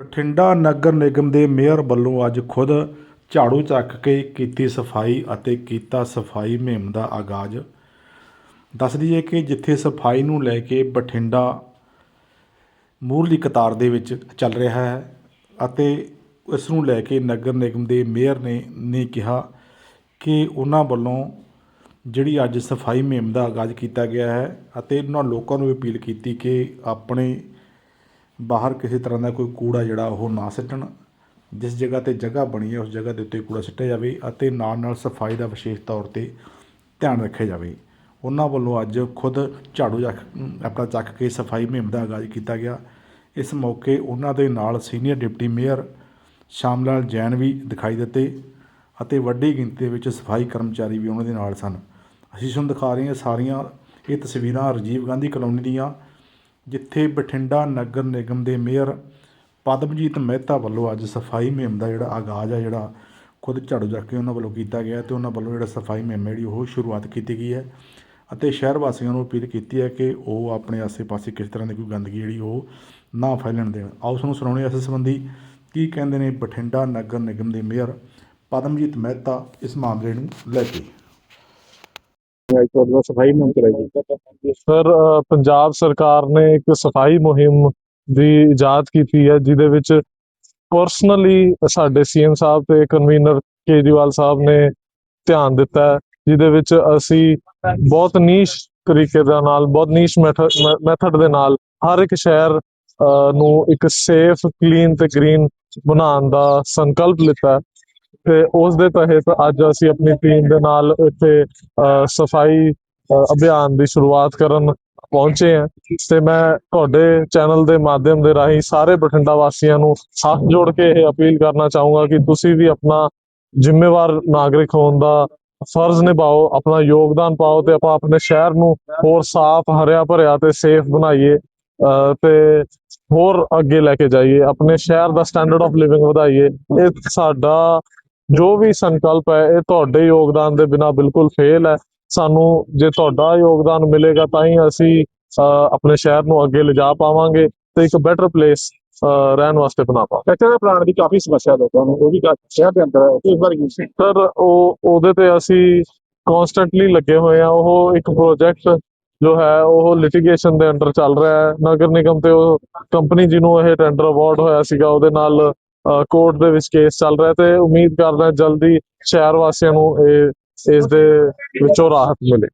ਬਠਿੰਡਾ ਨਗਰ ਨਿਗਮ ਦੇ ਮੇਅਰ ਵੱਲੋਂ ਅੱਜ ਖੁਦ ਝਾੜੂ ਚੱਕ ਕੇ ਕੀਤੀ ਸਫ਼ਾਈ ਅਤੇ ਕੀਤਾ ਸਫ਼ਾਈ ਮੁਹਿੰਮ ਦਾ ਆਗਾਜ਼। ਦੱਸ ਦਈਏ ਕਿ ਜਿੱਥੇ ਸਫ਼ਾਈ ਨੂੰ ਲੈ ਕੇ ਬਠਿੰਡਾ ਮੂਰਲੀ ਕਤਾਰ ਦੇ ਵਿੱਚ ਚੱਲ ਰਿਹਾ ਹੈ ਅਤੇ ਇਸ ਨੂੰ ਲੈ ਕੇ ਨਗਰ ਨਿਗਮ ਦੇ ਮੇਅਰ ਨੇ ਨੇ ਕਿਹਾ ਕਿ ਉਹਨਾਂ ਵੱਲੋਂ ਜਿਹੜੀ ਅੱਜ ਸਫ਼ਾਈ ਮੁਹਿੰਮ ਦਾ ਆਗਾਜ਼ ਕੀਤਾ ਗਿਆ ਹੈ ਅਤੇ ਉਹਨਾਂ ਲੋਕਾਂ ਨੂੰ ਵੀ ਅਪੀਲ ਕੀਤੀ ਕਿ ਆਪਣੇ ਬਾਹਰ ਕਿਸੇ ਤਰ੍ਹਾਂ ਦਾ ਕੋਈ ਕੂੜਾ ਜਿਹੜਾ ਉਹ ਨਾ ਸਿੱਟਣ, ਜਿਸ ਜਗ੍ਹਾ ਤੇ ਜਗ੍ਹਾ ਬਣੀ ਹੈ, ਉਸ ਜਗ੍ਹਾ ਦੇ ਉੱਤੇ ਕੂੜਾ ਸਿੱਟਿਆ ਜਾਵੇ ਅਤੇ ਨਾਲ ਨਾਲ ਸਫ਼ਾਈ ਦਾ ਵਿਸ਼ੇਸ਼ ਤੌਰ ਤੇ ਧਿਆਨ ਰੱਖਿਆ ਜਾਵੇ। ਉਹਨਾਂ ਵੱਲੋਂ ਅੱਜ ਖੁਦ ਝਾੜੂ ਚੱਕ, ਆਪਣਾ ਚੱਕ ਕੇ ਸਫ਼ਾਈ ਮੁਹਿੰਮ ਦਾ ਆਗਾਜ਼ ਕੀਤਾ ਗਿਆ। ਇਸ ਮੌਕੇ ਉਹਨਾਂ ਦੇ ਨਾਲ ਸੀਨੀਅਰ ਡਿਪਟੀ ਮੇਅਰ ਸ਼ਾਮ ਲਾਲ ਜੈਨ ਵੀ ਦਿਖਾਈ ਦਿੱਤੇ ਅਤੇ ਵੱਡੀ ਗਿਣਤੀ ਦੇ ਵਿੱਚ ਸਫ਼ਾਈ ਕਰਮਚਾਰੀ ਵੀ ਉਹਨਾਂ ਦੇ ਨਾਲ ਸਨ। ਅਸੀਂ ਤੁਹਾਨੂੰ ਦਿਖਾ ਰਹੇ ਹਾਂ ਸਾਰੀਆਂ ਇਹ ਤਸਵੀਰਾਂ ਰਾਜੀਵ ਗਾਂਧੀ ਕਲੋਨੀ ਦੀਆਂ ਜਿੱਥੇ ਬਠਿੰਡਾ ਨਗਰ ਨਿਗਮ ਦੇ ਮੇਅਰ ਪਦਮਜੀਤ ਮਹਿਤਾ ਵੱਲੋਂ ਅੱਜ ਸਫ਼ਾਈ ਮੁਹਿੰਮ ਦਾ ਜਿਹੜਾ ਆਗਾਜ਼ ਹੈ ਜਿਹੜਾ ਖੁਦ ਝਾੜੂ ਚੱਕ ਕੇ ਉਹਨਾਂ ਵੱਲੋਂ ਕੀਤਾ ਗਿਆ ਤੇ ਉਹਨਾਂ ਵੱਲੋਂ ਜਿਹੜਾ ਸਫ਼ਾਈ ਮੁਹਿੰਮ ਹੈ ਜਿਹੜੀ ਉਹ ਸ਼ੁਰੂਆਤ ਕੀਤੀ ਗਈ ਹੈ ਅਤੇ ਸ਼ਹਿਰ ਵਾਸੀਆਂ ਨੂੰ ਅਪੀਲ ਕੀਤੀ ਹੈ ਕਿ ਉਹ ਆਪਣੇ ਆਸੇ-ਪਾਸੇ ਕਿਸ ਤਰ੍ਹਾਂ ਦੀ ਕੋਈ ਗੰਦਗੀ ਜਿਹੜੀ ਉਹ ਨਾ ਫੈਲਣ ਦੇਣ। ਆਓ ਉਸ ਨੂੰ ਸੁਣਾਉਣੇ ਇਸ ਸੰਬੰਧੀ ਕੀ ਕਹਿੰਦੇ ਨੇ ਬਠਿੰਡਾ ਨਗਰ ਨਿਗਮ ਦੇ ਮੇਅਰ ਪਦਮਜੀਤ ਮਹਿਤਾ ਇਸ ਮਾਮਲੇ ਨੂੰ ਲੈ ਕੇ। ਸਫ਼ਾਈ ਮੁਹਿੰਮ ਕਰਾਈ ਸਰ ਪੰਜਾਬ ਸਰਕਾਰ ਨੇ ਇੱਕ ਸਫ਼ਾਈ ਮੁਹਿੰਮ ਦੀ ਇਜਾਦ ਕੀਤੀ ਹੈ ਜਿਹਦੇ ਵਿੱਚ ਪਰਸਨਲੀ ਸਾਡੇ ਸੀਐਮ ਸਾਹਿਬ ਤੇ ਕਨਵੀਨਰ ਕੇਜਰੀਵਾਲ ਸਾਹਿਬ ਨੇ ਧਿਆਨ ਦਿੱਤਾ ਜਿਹਦੇ ਵਿੱਚ ਅਸੀਂ ਬਹੁਤ ਨੀਸ਼ ਤਰੀਕੇ ਦੇ ਨਾਲ ਬਹੁਤ ਨੀਸ਼ ਮੈਥਡ ਦੇ ਨਾਲ ਹਰ ਇੱਕ ਸ਼ਹਿਰ ਅ, ਨੂੰ ਇੱਕ ਸੇਫ ਕਲੀਨ ਤੇ ਗ੍ਰੀਨ ਬਣਾਉਣ ਦਾ ਸੰਕਲਪ ਲਿੱਤਾ ਤੇ ਉਸ ਦੇ ਤਹਿਤ ਅੱਜ ਅਸੀਂ ਆਪਣੀ ਟੀਮ ਦੇ ਨਾਲ ਇੱਥੇ ਅ, ਸਫ਼ਾਈ ਅਭਿਆਨ ਦੀ ਸ਼ੁਰੂਆਤ ਕਰਨ ਪਹੁੰਚੇ ਹਾਂ। ਤੇ ਮੈਂ ਤੁਹਾਡੇ ਚੈਨਲ ਦੇ ਮਾਧਿਅਮ ਦੇ ਰਾਹੀਂ ਸਾਰੇ ਬਠਿੰਡਾ ਵਾਸੀਆਂ ਨੂੰ ਹੱਥ ਜੋੜ ਕੇ ਇਹ ਅਪੀਲ ਕਰਨਾ ਚਾਹੂੰਗਾ ਕਿ ਤੁਸੀਂ ਵੀ ਆਪਣਾ ਜ਼ਿੰਮੇਵਾਰ ਨਾਗਰਿਕ ਹੋਣ ਦਾ ਫਰਜ਼ ਨਿਭਾਓ ਆਪਣਾ ਯੋਗਦਾਨ ਪਾਓ ਤੇ ਆਪਾਂ ਆਪਣੇ ਸ਼ਹਿਰ ਨੂੰ ਹੋਰ ਸਾਫ਼ ਹਰਿਆ ਭਰਿਆ ਤੇ ਸੇਫ ਬਣਾਈਏ ਅ, ਤੇ ਹੋਰ ਅੱਗੇ ਲੈ ਕੇ ਜਾਈਏ ਆਪਣੇ ਸ਼ਹਿਰ ਦਾ ਸਟੈਂਡਰਡ ਆਫ ਲਿਵਿੰਗ ਵਧਾਈਏ। ਇਹ ਸਾਡਾ ਜੋ ਵੀ ਸੰਕਲਪ ਹੈ ਇਹ ਤੁਹਾਡੇ ਯੋਗਦਾਨ ਦੇ ਬਿਨਾ ਬਿਲਕੁਲ ਫੇਲ ਹੈ। ਸਾਨੂੰ ਜੇ ਤੁਹਾਡਾ ਯੋਗਦਾਨ ਮਿਲੇਗਾ ਤਾਂ ਹੀ ਅਸੀਂ ਆਪਣੇ ਸ਼ਹਿਰ ਨੂੰ ਅੱਗੇ ਲਿਜਾ ਪਾਵਾਂਗੇ ਤੇ ਇੱਕ ਬੈਟਰ ਪਲੇਸ ਰਹਿਣ ਵਾਸਤੇ ਬਣਾ ਪਾਵਾਂਗੇ। ਕੱਚਾ ਪਲਾਨ ਦੀ ਕਾਫੀ ਸਮੱਸਿਆ ਲੋਕਾਂ ਨੂੰ ਉਹ ਵੀ ਸ਼ਹਿਰ ਦੇ ਅੰਦਰ ਹੈ ਇਸ ਸੀ। ਸਰ ਉਹ ਉਹਦੇ ਤੇ ਅਸੀਂ ਕਨਸਟੈਂਟਲੀ ਲੱਗੇ ਹੋਏ ਆ ਉਹ ਇੱਕ ਪ੍ਰੋਜੈਕਟ ਜੋ ਹੈ ਉਹ ਲਿਟੀਗੇਸ਼ਨ ਦੇ ਅੰਡਰ ਚੱਲ ਰਿਹਾ ਹੈ। ਨਗਰ ਨਿਗਮ ਤੇ ਉਹ ਕੰਪਨੀ ਜਿਹਨੂੰ ਇਹ ਟੈਂਡਰ ਅਵਾਰਡ ਹੋਇਆ ਸੀਗਾ ਉਹਦੇ ਨਾਲ ਕੋਰਟ ਦੇ ਵਿੱਚ ਕੇਸ ਚੱਲ ਰਿਹਾ ਤੇ ਉਮੀਦ ਕਰਦਾ ਜਲਦੀ ਸ਼ਹਿਰ ਵਾਸੀਆਂ ਨੂੰ ਇਹ, ਇਸ ਦੇ ਵਿੱਚੋਂ ਰਾਹਤ ਮਿਲੇ।